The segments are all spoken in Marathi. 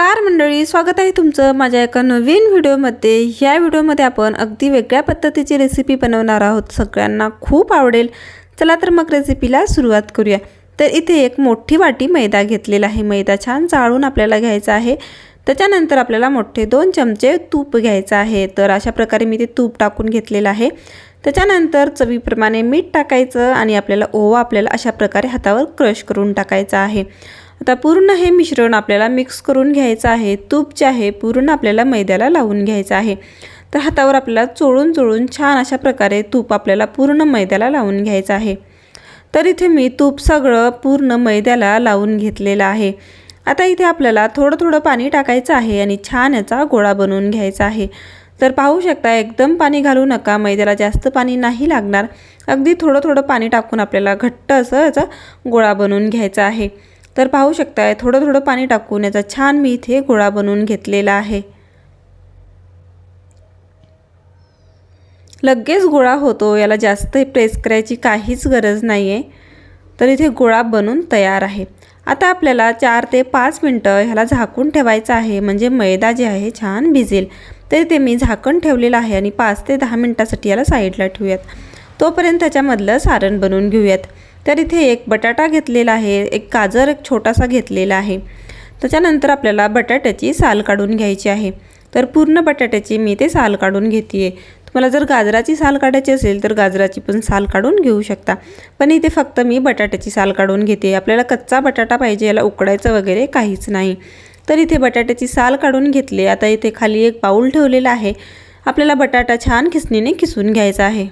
नमस्कार मंडळी स्वागत आहे तुमचं माझ्या एका नवीन व्हिडिओमध्ये. ह्या व्हिडिओमध्ये आपण अगदी वेगळ्या पद्धतीची रेसिपी बनवणार आहोत. सगळ्यांना खूप आवडेल. चला तर मग रेसिपीला सुरुवात करूया. तर इथे एक मोठी वाटी मैदा घेतलेला आहे. मैदा छान चाळून आपल्याला घ्यायचा आहे. त्याच्यानंतर आपल्याला मोठे दोन चमचे तूप घ्यायचं आहे. तर अशा प्रकारे मी ते तूप टाकून घेतलेलं आहे. त्याच्यानंतर चवीप्रमाणे मीठ टाकायचं आणि आपल्याला ओवा आपल्याला अशा प्रकारे हातावर क्रश करून टाकायचा आहे. आता पूर्ण हे मिश्रण आपल्याला मिक्स करून घ्यायचं आहे. तूप जे आहे पूर्ण आपल्याला मैद्याला लावून घ्यायचं आहे. तर हातावर आपल्याला चोळून चोळून छान अशा प्रकारे तूप आपल्याला पूर्ण मैद्याला लावून घ्यायचं आहे. तर इथे मी तूप सगळं पूर्ण मैद्याला लावून घेतलेलं आहे. आता इथे आपल्याला थोडं थोडं पाणी टाकायचं आहे आणि छान याचा गोळा बनवून घ्यायचा आहे. तर पाहू शकता एकदम पाणी घालू नका. मैद्याला जास्त पाणी नाही लागणार. अगदी थोडं थोडं पाणी टाकून आपल्याला घट्ट असं याचा गोळा बनवून घ्यायचा आहे. तर पाहू शकताय थोडं थोडं पाणी टाकून याचा छान मी इथे गोळा बनवून घेतलेला आहे. लगेच गोळा होतो याला जास्त प्रेस करायची काहीच गरज नाही आहे तर इथे गोळा बनून तयार आहे. आता आपल्याला चार ते पाच मिनटं ह्याला झाकून ठेवायचं आहे म्हणजे मैदा जे आहे छान भिजेल. तर ते मी झाकण ठेवलेलं आहे आणि पाच ते दहा मिनटासाठी याला साईडला ठेवूयात. तोपर्यंत त्याच्यामधलं सारण बनवून घेऊयात. तर इथे एक बटाटा घेतलेला आहे एक गाजर एक छोटासा घेतलेला आहे. त्याच्यानंतर आपल्याला बटाट्याची साल काढून घ्यायची आहे. तर पूर्ण बटाट्याची मी ते साल काढून घेते आहे तुम्हाला जर गाजराची साल काढायची असेल तर गाजराची पण साल काढून घेऊ शकता. पण इथे फक्त मी बटाट्याची साल काढून घेते आपल्याला कच्चा बटाटा पाहिजे याला उकडायचं वगैरे काहीच नाही. तर इथे बटाट्याची साल काढून घेतली. आता इथे खाली एक बाऊल ठेवलेला आहे. आपल्याला बटाटा छान खिसणीने खिसून घ्यायचा आहे.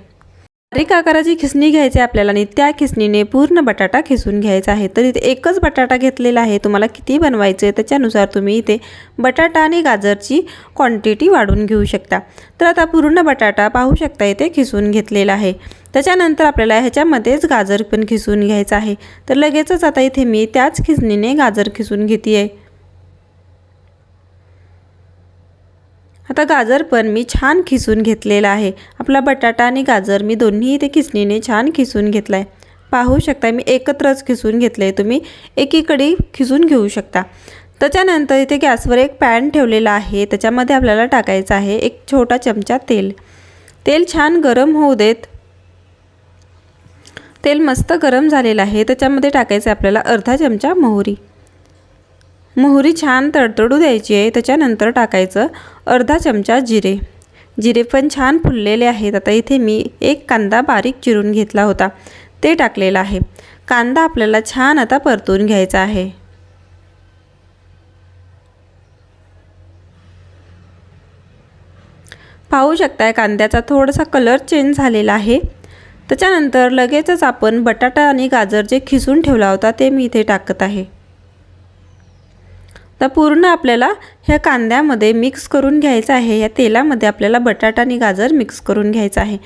बारीक आकाराची खिसणी घ्यायची आपल्याला आणि त्या खिसणीने पूर्ण बटाटा खिसून घ्यायचा आहे. तर इथे एकच बटाटा घेतलेला आहे. तुम्हाला किती बनवायचं आहे त्याच्यानुसार तुम्ही इथे बटाटा आणि गाजरची क्वांटिटी वाढून घेऊ शकता. तर आता पूर्ण बटाटा पाहू शकता इथे खिसून घेतलेला आहे. त्याच्यानंतर आपल्याला ह्याच्यामध्येच गाजर पण खिसून घ्यायचं आहे. तर लगेचच आता इथे मी त्याच खिसणीने गाजर खिसून घेते आहे आता गाजर पण मी छान खिसून घेतलेला आहे. आपला बटाटा आणि गाजर मी दोन्ही इथे खिसणीने छान खिसून घेतला आहे पाहू शकता मी एकत्रच खिसून घेतलं आहे तुम्ही. एकीकडे खिसून घेऊ शकता. त्याच्यानंतर इथे गॅसवर एक पॅन ठेवलेला आहे. त्याच्यामध्ये आपल्याला टाकायचं आहे एक छोटा चमचा तेल. तेल छान गरम होऊ देत. तेल मस्त गरम झालेलं आहे. त्याच्यामध्ये टाकायचं आहे आपल्याला अर्धा चमचा मोहरी. मोहरी छान तडतडू द्यायची आहे त्याच्यानंतर टाकायचं अर्धा चमचा जिरे. जिरे पण छान फुललेले आहेत. आता इथे मी एक कांदा बारीक चिरून घेतला होता. ते टाकलेलं आहे. कांदा आपल्याला छान आता परतून घ्यायचा आहे. पाहू शकताय कांद्याचा थोडासा कलर चेंज झालेला आहे. त्याच्यानंतर लगेचच आपण बटाटा आणि गाजर जे खिसून ठेवला होता ते मी इथे टाकत आहे. तर पूर्ण आपल्याला ह्या कांद्यामध्ये मिक्स करून घ्यायचं आहे. या तेलामध्ये आपल्याला बटाटा आणि गाजर मिक्स करून घ्यायचं आहे.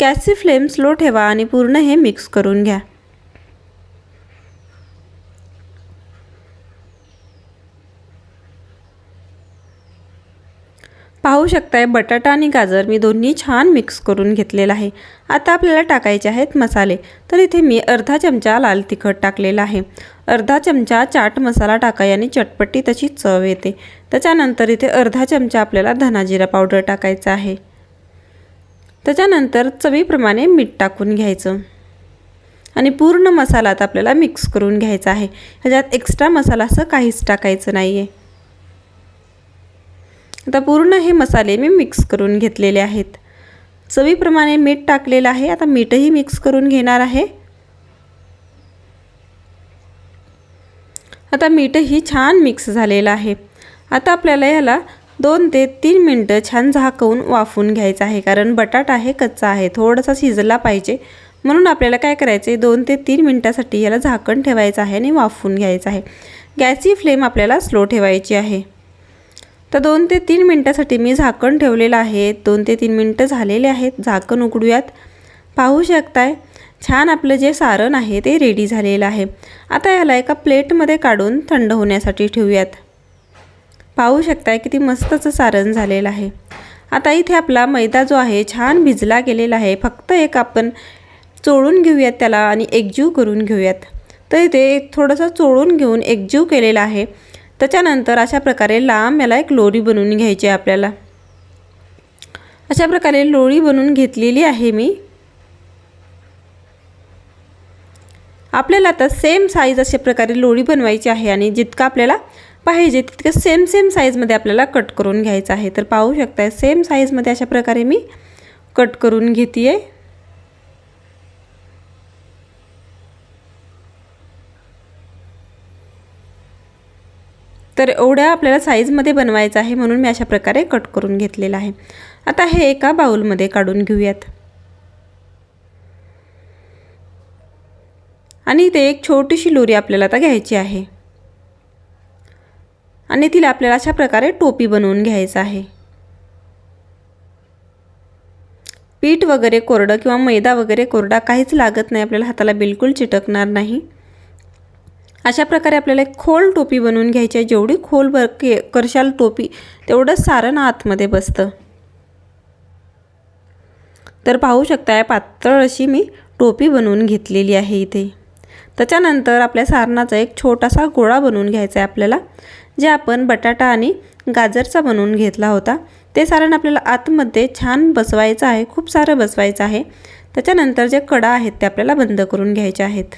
गॅसची फ्लेम स्लो ठेवा आणि पूर्ण हे मिक्स करून घ्या. पाहू शकताय बटाटा आणि गाजर मी दोन्ही छान मिक्स करून घेतलेलं आहे. आता आपल्याला टाकायचे आहेत मसाले. तर इथे मी अर्धा चमचा लाल तिखट टाकलेला आहे. अर्धा चमचा चाट मसाला टाका याने चटपटी तशी चव येते. त्याच्यानंतर इथे अर्धा चमचा आपल्याला धनाजिरा पावडर टाकायचा आहे. त्याच्यानंतर चवीप्रमाणे मीठ टाकून घ्यायचं. आणि पूर्ण मसाला आता आपल्याला मिक्स करून घ्यायचा आहे. ह्याच्यात एक्स्ट्रा मसाला असं काहीच टाकायचं नाही आहे आता पूर्ण हे मसाले मी मिक्स करून घेतलेले आहेत. चवीप्रमाणे मीठ टाकलेलं आहे. आता मीठही मिक्स करून घेणार आहे. आता मीठही छान मिक्स झालेलं आहे. आता आपल्याला याला दोन ते तीन मिनटं छान झाकवून वाफून घ्यायचं आहे. कारण बटाटा आहे कच्चा आहे. थोडासा शिजला पाहिजे. म्हणून आपल्याला काय करायचं आहे दोन ते तीन मिनटासाठी याला झाकण ठेवायचं आहे आणि वाफून घ्यायचं आहे. गॅसची फ्लेम आपल्याला स्लो ठेवायची आहे. तर दोन ते तीन मिनटासाठी मी झाकण ठेवलेलं आहे. दोन ते तीन मिनटं झालेले आहेत. झाकण उघडूयात. पाहू शकताय छान आपलं जे सारण आहे ते रेडी झालेलं आहे. आता याला एका प्लेटमध्ये काढून थंड होण्यासाठी ठेवूयात. पाहू शकताय किती मस्तचं सारण झालेलं आहे. आता इथे आपला मैदा जो आहे छान भिजला गेलेला आहे. फक्त एक आपण चोळून घेऊयात त्याला आणि एकजीव करून घेऊयात. तर इथे थोडंसं चोळून घेऊन एकजीव केलेला आहे. त्याच्यानंतर अशा प्रकारे लांब याला एक लोरी बनवून घ्यायची आहे आपल्याला. अशा प्रकारे लोळी बनवून घेतलेली आहे मी. आपल्याला आता सेम साईज अशा प्रकारे लोळी बनवायची आहे आणि जितकं आपल्याला पाहिजे तितकं सेम सेम साईजमध्ये आपल्याला कट करून घ्यायचं आहे. तर पाहू शकताय सेम साईजमध्ये अशा प्रकारे मी कट करून घेते आहे तर एवढ्या आपल्याला साईजमध्ये बनवायचं आहे म्हणून मी अशा प्रकारे कट करून घेतलेलं आहे. आता हे एका बाऊलमध्ये काढून घेऊयात. आणि इथे एक छोटीशी लोरी आपल्याला आता घ्यायची आहे. आणि तिला आपल्याला अशा प्रकारे टोपी बनवून घ्यायचं आहे. पीठ वगैरे कोरडं किंवा मैदा वगैरे कोरडा काहीच लागत नाही आपल्याला हाताला बिलकुल चिटकणार नाही. अशा प्रकारे आपल्याला एक खोल टोपी बनवून घ्यायची आहे. जेवढी खोल बर के करशाल टोपी तेवढंच सारण आतमध्ये बसतं. तर पाहू शकताय पातळ अशी मी टोपी बनवून घेतलेली आहे इथे. त्याच्यानंतर आपल्या सारणाचा एक छोटासा गोळा बनवून घ्यायचा आहे आपल्याला जे आपण बटाटा आणि गाजरचा बनवून घेतला होता. ते सारण आपल्याला आतमध्ये छान बसवायचं आहे खूप सारं बसवायचं आहे. त्याच्यानंतर जे कडा आहेत ते आपल्याला बंद करून घ्यायचे आहेत.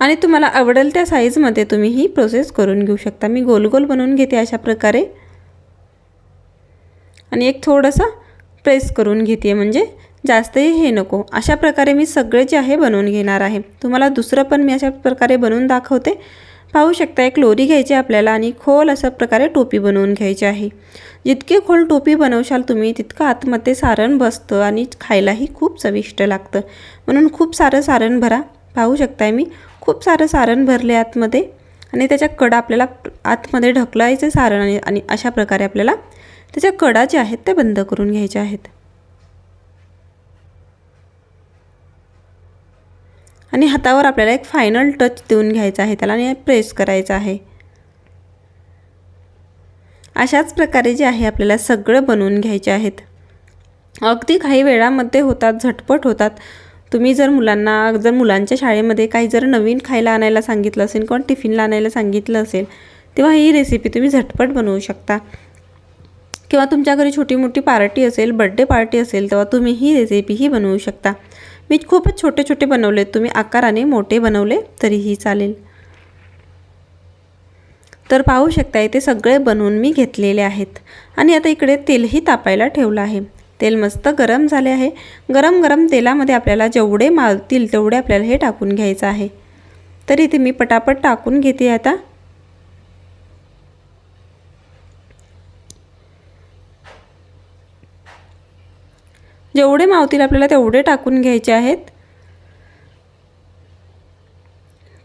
आणि तुम्हाला आवडेल त्या साईजमध्ये तुम्ही ही प्रोसेस करून घेऊ शकता. मी गोल गोल बनवून घेते अशा प्रकारे. आणि एक थोडंसं प्रेस करून घेते म्हणजे जास्तही हे नको. अशा प्रकारे मी सगळे जे आहे बनवून घेणार आहे. तुम्हाला दुसरं पण मी अशा प्रकारे बनवून दाखवते. पाहू शकता एक लोरी घ्यायची आपल्याला आणि खोल अशा प्रकारे टोपी बनवून घ्यायची आहे. जितकी खोल टोपी बनवशाल तुम्ही तितकं आतमध्ये सारण बसतं आणि खायलाही खूप चविष्ट लागतं. म्हणून खूप सारं सारण भरा. पाहू शकताय मी खूप सारं सारण भरले आतमध्ये. आणि त्याच्या कडा आपल्याला आतमध्ये ढकलायचे सारण आणि आणि अशा प्रकारे आपल्याला त्याच्या कडा ज्या आहेत त्या बंद करून घ्यायच्या आहेत. आणि हातावर आपल्याला एक फायनल टच देऊन घ्यायचा आहे. त्याला आणि प्रेस करायचं आहे. अशाच प्रकारे जे आहे आपल्याला सगळं बनवून घ्यायचे आहेत. अगदी काही वेळामध्ये होतात झटपट होतात. तुम्ही जर मुलांना जर मुलांच्या शाळेमध्ये काही जर नवीन खायला आणायला सांगितलं असेल किंवा टिफिनला आणायला सांगितलं असेल तेव्हा ही रेसिपी तुम्ही झटपट बनवू शकता. किंवा तुमच्या घरी छोटी मोठी पार्टी असेल बड्डे पार्टी असेल तेव्हा तुम्ही ही रेसिपीही बनवू शकता. मी खूपच छोटे छोटे बनवले तुम्ही आकाराने मोठे बनवले तरीही चालेल. तर पाहू शकता इथे सगळे बनवून मी घेतलेले आहेत. आणि आता इकडे तेलही तापायला ठेवलं आहे. तेल मस्त गरम झाले आहे. गरम गरम तेलामध्ये आपल्याला जेवढे मालतील तेवढे आपल्याला हे टाकून घ्यायचं आहे. तर इथे मी पटापट टाकून घेते आता. जेवढे मावतील आपल्याला तेवढे टाकून घ्यायचे आहेत.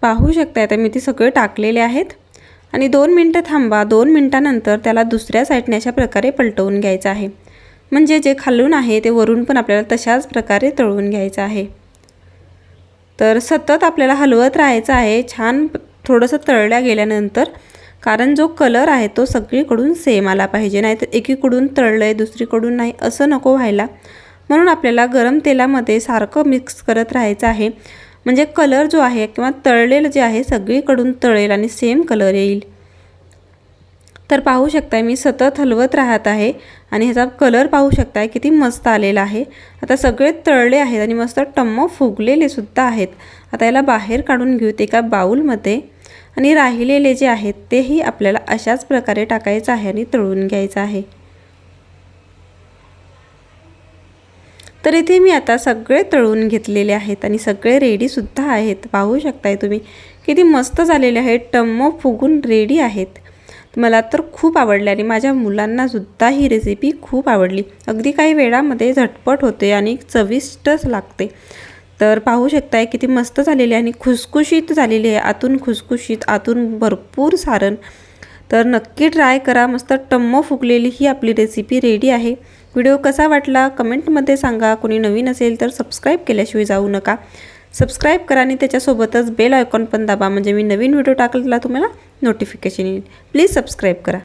पाहू शकता आता मी ते सगळे टाकलेले आहेत. आणि दोन मिनटं थांबा. दोन मिनटानंतर त्याला दुसऱ्या साईडने अशा प्रकारे पलटवून घ्यायचं आहे. म्हणजे जे खालून आहे ते वरून पण आपल्याला तशाच प्रकारे तळून घ्यायचं आहे. तर सतत आपल्याला हलवत राहायचं आहे छान थोडंसं तळल्या गेल्यानंतर कारण जो कलर आहे तो सगळीकडून सेम आला पाहिजे नाही तर एकीकडून तळलं आहे दुसरीकडून नाही असं नको व्हायला. म्हणून आपल्याला गरम तेलामध्ये सारखं मिक्स करत राहायचं आहे. म्हणजे कलर जो आहे किंवा तळलेलं जे आहे सगळीकडून तळेल आणि सेम कलर येईल. तर पाहू शकताय मी सतत हलवत राहत आहे आणि ह्याचा कलर पाहू शकताय किती मस्त आलेला आहे. आता सगळे तळले आहेत आणि मस्त टम्म फुगलेले सुद्धा आहेत. आता याला बाहेर काढून घेऊत एका बाऊलमध्ये आणि राहिलेले जे आहेत तेही आपल्याला अशाच प्रकारे टाकायचं आहे आणि तळून घ्यायचं आहे. तर इथे मी आता सगळे तळून घेतलेले आहेत आणि सगळे रेडीसुद्धा आहेत. पाहू शकताय तुम्ही किती मस्त झालेले आहेत टम्म फुगून रेडी आहेत. मला तर खूप आवडले आणि माझ्या मुलांनासुद्धा ही रेसिपी खूप आवडली. अगदी काही वेळामध्ये झटपट होते आणि चविष्टच लागते. तर पाहू शकताय किती मस्त झालेली आहे आणि खुसखुशीत झालेली आहे. आतून खुसखुशीत आतून भरपूर सारण. तर नक्की ट्राय करा. मस्त टम्म फुगलेली ही आपली रेसिपी रेडी आहे. व्हिडिओ कसा वाटला? कमेंटमध्ये सांगा. कोणी नवीन असेल तर सबस्क्राईब केल्याशिवाय जाऊ नका. सबस्क्राईब करा आणि त्याच्यासोबतच बेल आयकॉन पण दाबा. म्हणजे मी नवीन व्हिडिओ टाकला तुम्हाला नोटिफिकेशन येईल. प्लीज सबस्क्राईब करा.